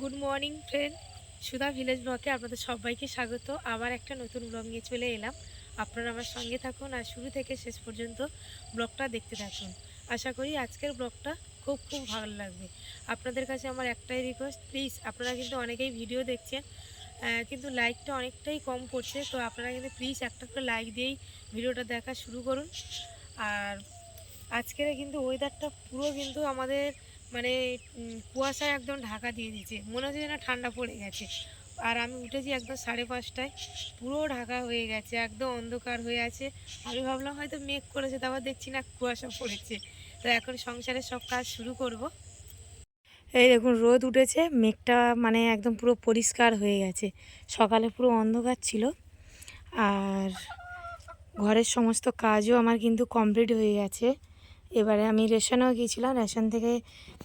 Good morning friend Sudha village ব্লকে আপনাদের সবাইকে স্বাগত। আবার একটা নতুন ব্লগ নিয়ে চলে এলাম। আপনারা আমার সঙ্গে থাকুন আর শুরু থেকে শেষ পর্যন্ত ব্লগটা দেখতে থাকুন। আশা করি আজকের ব্লগটা খুব খুব ভালো লাগবে। আপনাদের কাছে আমার একটাই রিকোয়েস্ট প্লিজ আপনারা কিন্তু অনেকেই ভিডিও দেখছেন কিন্তু লাইকটা অনেকটাই কম পড়ছে, তো আপনারা কিন্তু প্লিজ একটা করে লাইক দিয়েই ভিডিওটা দেখা শুরু করুন। আর আজকের কিন্তু ওয়েদারটা পুরো কিন্তু আমাদের মানে কুয়াশায় একদম ঢাকা দিয়ে দিয়েছে। মনে হচ্ছে যেন ঠান্ডা পড়ে গেছে। আর আমি উঠেছি একদম সাড়ে পাঁচটায়। পুরো ঢাকা হয়ে গেছে, একদম অন্ধকার হয়ে আছে। আমি ভাবলাম হয়তো মেঘ করেছে, তারপর দেখছি না কুয়াশা পড়েছে। তো এখন সংসারের সব কাজ শুরু করব। এই দেখুন, রোদ উঠেছে, মেঘটা মানে একদম পুরো পরিষ্কার হয়ে গেছে। সকালে পুরো অন্ধকার ছিল। আর ঘরের সমস্ত কাজও আমার কিন্তু কমপ্লিট হয়ে গেছে। এবারে আমি রেশনেও গিয়েছিলাম। রেশন থেকে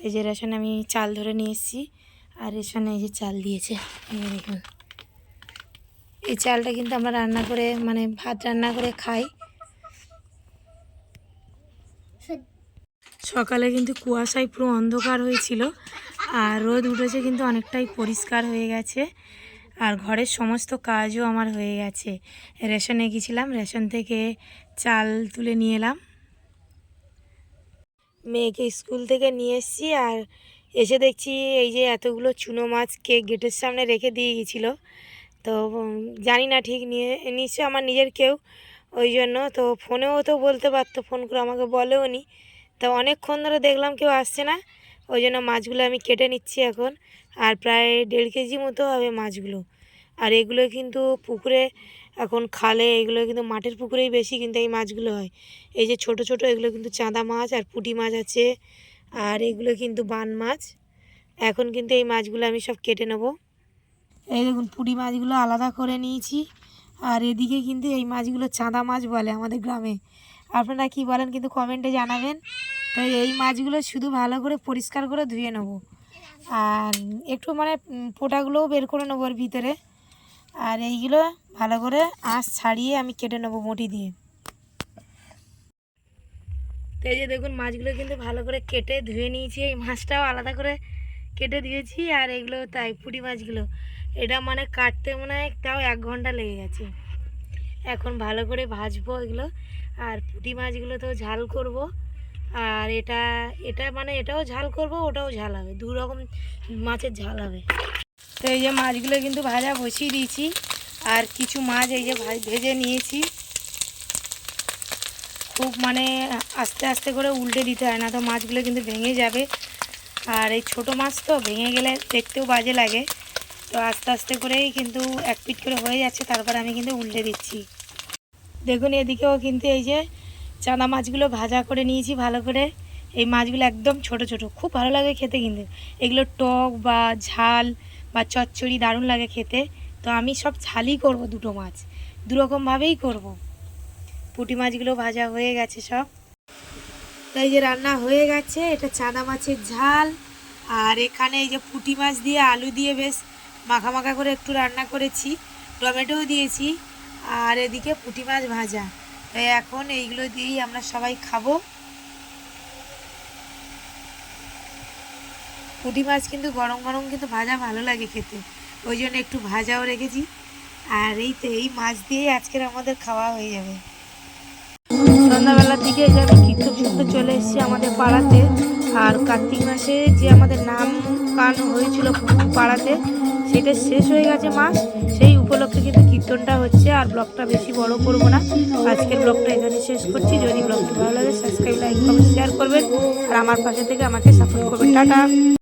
এই যে রেশন আমি চাল ধরে নিয়ে এসেছি। আর রেশনে এই যে চাল দিয়েছে। এই দেখুন। এই চালটা কিন্তু আমরা রান্না করে মানে ভাত রান্না করে খাই। সকালে কিন্তু কুয়াশায় পুরো অন্ধকার হয়েছিল আর রোদ উঠেছে কিন্তু অনেকটাই পরিষ্কার হয়ে গেছে। আর ঘরের সমস্ত কাজও আমার হয়ে গেছে। রেশনে গেছিলাম রেশন থেকে চাল তুলে নিয়ে এলাম। মেয়েকে স্কুল থেকে নিয়ে এসেছি আর এসে দেখছি এই যে এতগুলো চুনো মাছ কে গেটের সামনে রেখে দিয়ে গেছিল তো জানি না ঠিক নিয়ে নিশ্চয় আমার নিজের কেউ ওই জন্য। তো ফোনেও তো বলতে পারতো, ফোন করে আমাকে বলেও নি। তো অনেকক্ষণ ধরে দেখলাম কেউ আসছে না। ওই জন্য মাছগুলো আমি কেটে নিচ্ছি এখন। আর প্রায় দেড় কেজি মতো হবে মাছগুলো। আর এগুলো কিন্তু পুকুরে এখন খালে এগুলো কিন্তু মাঠের পুকুরেই বেশি কিন্তু এই মাছগুলো হয়। এই যে ছোট ছোট এগুলো কিন্তু চাঁদা মাছ আর পুঁটি মাছ আছে আর এগুলো কিন্তু বান মাছ। এখন কিন্তু এই মাছগুলো আমি সব কেটে নেব। এই দেখুন, পুঁটি মাছগুলো আলাদা করে নিয়েছি আর এদিকে কিন্তু এই মাছগুলো চাঁদা মাছ বলে আমাদের গ্রামে। আপনারা কি বলেন কিন্তু কমেন্টে জানাবেন। তো এই মাছগুলো শুধু ভালো করে পরিষ্কার করে ধুয়ে নেব। আর একটু মানে পোটাগুলোও বের করে নেব ওর ভিতরে। আর এইগুলো ভালো করে আঁশ ছাড়িয়ে আমি কেটে নেব মুটি দিয়ে। এই যে দেখুন, মাছগুলো কিন্তু ভালো করে কেটে ধুয়ে নিয়েছি। এই মাছটাও আলাদা করে কেটে দিয়েছি আর এগুলো তাই পুঁটি মাছগুলো। এটা মানে কাটতে মনে হয় তাও এক ঘণ্টা লেগে গেছে। এখন ভালো করে ভাজবো এগুলো। আর পুঁটি মাছগুলো তো ঝাল করব। আর এটা এটা মানে এটাও ঝাল করব, ওটাও ঝাল হবে। দু রকম মাছের ঝাল হবে। তো এই যে মাছগুলো কিন্তু ভাজা বসিয়ে দিয়েছি। আর কিছু মাছ এই যে ভেজে নিয়েছি। খুব মানে আস্তে আস্তে করে উল্টে দিতে হয় না তো মাছগুলো কিন্তু ভেঙে যাবে। আর এই ছোট মাছ তো ভেঙে গেলে দেখতেও বাজে লাগে। তো আস্তে আস্তে করেই কিন্তু এক পিট করে হয়ে যাচ্ছে, তারপর আমি কিন্তু উল্টে দিচ্ছি। দেখুন, এদিকেও কিন্তু এই যে চানা মাছগুলো ভাজা করে নিয়েছি ভালো করে। এই মাছগুলো একদম ছোট ছোট। খুব ভালো লাগে খেতে কিন্তু। এগুলো টক বা ঝাল বা চচ্চড়ি দারুণ লাগে খেতে, তো আমি সব ঝালই করব দুটো মাছ। দুরকমভাবেই করব। পুঁটি মাছগুলো ভাজা হয়ে গেছে সব। তাই যে রান্না হয়ে গেছে, এটা চাঁদা মাছের ঝাল। আর এখানে এই যে পুঁটি মাছ দিয়ে আলু দিয়ে বেশ মাখা মাখা করে একটু রান্না করেছি, টমেটোও দিয়েছি, আর এদিকে পুঁটি মাছ ভাজা। তাই এখন এইগুলো দিয়েই আমরা সবাই খাব। পুঁটি মাছ কিন্তু গরম গরম কিন্তু ভাজা ভালো লাগে খেতে। ওই জন্য একটু ভাজাও রেখেছি। আর এই তো, এই মাছ দিয়েই আজকের আমাদের খাওয়া হয়ে যাবে। সন্ধ্যাবেলার দিকে আমি কীর্তন শুনতে চলে এসেছি আমাদের পাড়াতে। আর কার্তিক মাসে যে আমাদের নাম গান হয়েছিল পাড়াতে, সেটা শেষ হয়ে গেছে মাস। সেই উপলক্ষে কিন্তু কীর্তনটা হচ্ছে, আর ব্লগটা বেশি বড় করব না। আজকের ব্লগটা এখানে শেষ করছি। যদি ব্লগটা ভালো লাগে সাবস্ক্রাইব লাইক কমেন্ট শেয়ার করবেন। আর আমার পাশে থেকে আমাকে সাপোর্ট করবেন। টাটা।